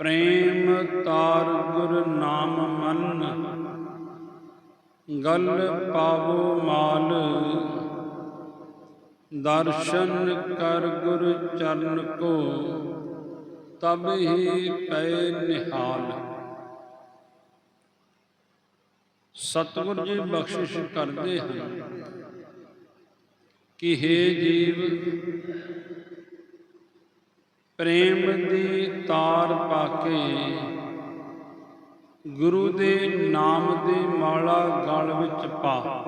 ਪ੍ਰੇਮ ਤਾਰ ਗੁਰ ਨਾਮ ਮਨ, ਗਲ ਪਾਵੋ ਮਾਲ। ਦਰਸ਼ਨ ਕਰ ਗੁਰ ਚਰਨ ਕੋ, ਤਬ ਹੀ ਪੈ ਨਿਹਾਲ। ਸਤਿਗੁਰ ਜੀ ਬਖਸ਼ਿਸ਼ ਕਰਦੇ ਹਨ ਕਿ हे ਜੀਵ ਪ੍ਰੇਮ ਦੀ ਤਾਰ ਪਾ ਕੇ ਗੁਰੂ ਦੇ ਨਾਮ ਦੀ ਮਾਲਾ ਗਲ ਵਿੱਚ ਪਾ।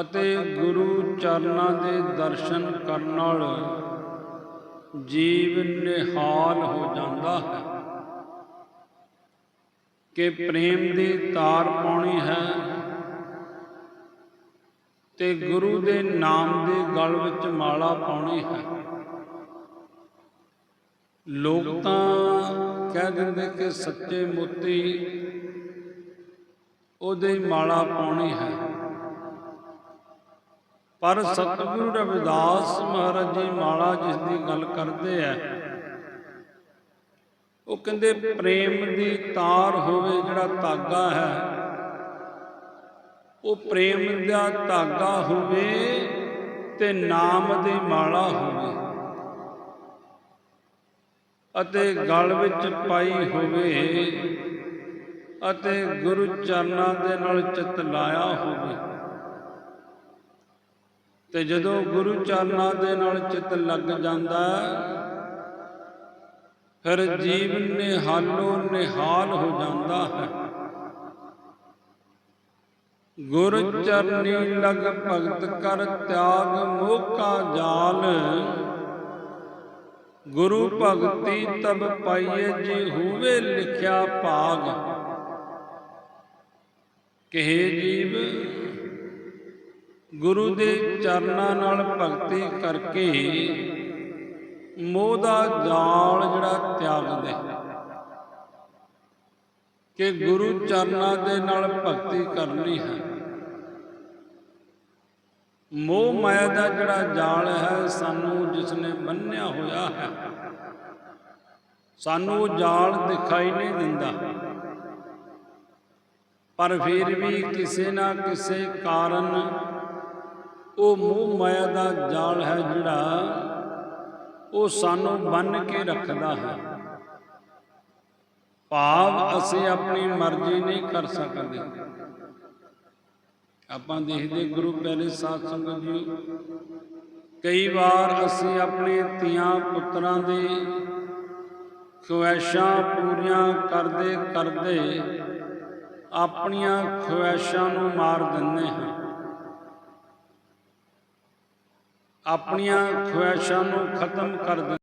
ਅਤੇ ਗੁਰੂ ਚਰਨਾਂ ਦੇ ਦਰਸ਼ਨ ਕਰਨ ਨਾਲ ਜੀਵ ਨਿਹਾਲ ਹੋ ਜਾਂਦਾ ਹੈ। ਕਿ ਪ੍ਰੇਮ ਦੀ ਤਾਰ ਪਾਉਣੀ ਹੈ ਤੇ ਗੁਰੂ ਦੇ ਨਾਮ ਦੇ ਗਲ ਵਿੱਚ ਮਾਲਾ ਪਾਉਣੀ ਹੈ। ਲੋਕ ਤਾਂ ਕਹਿ ਦਿੰਦੇ ਕਿ ਸੱਚੇ ਮੋਤੀ ਉਹਦੇ ਮਾਲਾ ਪਾਉਣੀ ਹੈ। ਪਰ ਸਤਿਗੁਰੂ ਰਵਿਦਾਸ ਮਹਾਰਾਜ ਜੀ ਮਾਲਾ ਜਿਸ ਦੀ ਗੱਲ ਕਰਦੇ ਆ, ਉਹ ਕਹਿੰਦੇ ਪ੍ਰੇਮ ਦੀ ਤਾਰ ਹੋਵੇ ਜਿਹੜਾ ਧਾਗਾ ਹੈ ਉਹ ਪ੍ਰੇਮ ਦਾ ਧਾਗਾ ਹੋਵੇ ਤੇ ਨਾਮ ਦੀ ਮਾਲਾ ਹੋਵੇ ਅਤੇ ਗਲ ਵਿੱਚ ਪਾਈ ਹੋਵੇ ਅਤੇ ਗੁਰੂ ਚਰਨਾਂ ਦੇ ਨਾਲ ਚਿਤ ਲਾਇਆ ਹੋਵੇ। ਤੇ ਜਦੋਂ ਗੁਰੂ ਚਰਨਾਂ ਦੇ ਨਾਲ ਚਿਤ ਲੱਗ ਜਾਂਦਾ ਫਿਰ ਜੀਵਨ ਨਿਹਾਲੋ ਨਿਹਾਲ ਹੋ ਜਾਂਦਾ ਹੈ। ਗੁਰ ਚਰਨੀ ਲਗ ਭਗਤ ਕਰ ਤਿਆਗ ਮੋਹ ਕਾ ਜਾਲ ਗੁਰੂ ਭਗਤੀ ਤਬ ਪਾਈਏ ਜੀ ਹੋਵੇ ਲਿਖਿਆ ਭਾਗ। ਕਹੇ ਜੀਵ, ਗੁਰੂ ਦੇ ਚਰਨਾਂ ਨਾਲ ਭਗਤੀ ਕਰਕੇ ਮੋਹ ਦਾ ਜਾਲ ਜਿਹੜਾ ਤਿਆਗ ਦੇ। ਕਿ ਗੁਰੂ ਚਰਨਾਂ ਦੇ ਨਾਲ ਭਗਤੀ ਕਰਨੀ ਹੈ। ਮੋਹ ਮਾਇਆ ਦਾ ਜਿਹੜਾ ਜਾਲ ਹੈ, ਸਾਨੂੰ ਜਿਸ ਨੇ ਬੰਨਿਆ ਹੋਇਆ ਹੈ, ਸਾਨੂੰ ਉਹ ਜਾਲ ਦਿਖਾਈ ਨਹੀਂ ਦਿੰਦਾ। ਪਰ ਫਿਰ ਵੀ ਕਿਸੇ ਨਾ ਕਿਸੇ ਕਾਰਨ ਉਹ ਮੋਹ ਮਾਇਆ ਦਾ ਜਾਲ ਹੈ ਜਿਹੜਾ, ਉਹ ਸਾਨੂੰ ਬੰਨ ਕੇ ਰੱਖਦਾ ਹੈ। ਭਾਵ ਅਸੀਂ ਆਪਣੀ ਮਰਜ਼ੀ ਨਹੀਂ ਕਰ ਸਕਦੇ। ਆਪਾਂ ਦੇਖਦੇ ਗੁਰੂ ਪਿਆਰੇ ਸਾਧ ਸੰਗਤ ਜੀ, ਕਈ ਵਾਰ ਅਸੀਂ ਆਪਣੇ ਧੀਆਂ ਪੁੱਤਰਾਂ ਦੀ ਖੁਆਇਸ਼ਾਂ ਪੂਰੀਆਂ ਕਰਦੇ ਕਰਦੇ ਆਪਣੀਆਂ ਖੁਆਇਸ਼ਾਂ ਨੂੰ ਮਾਰ ਦਿੰਦੇ ਹਾਂ। ਆਪਣੀਆਂ ਖੁਆਇਸ਼ਾਂ ਨੂੰ ਖਤਮ ਕਰ ਦਿੰਦੇ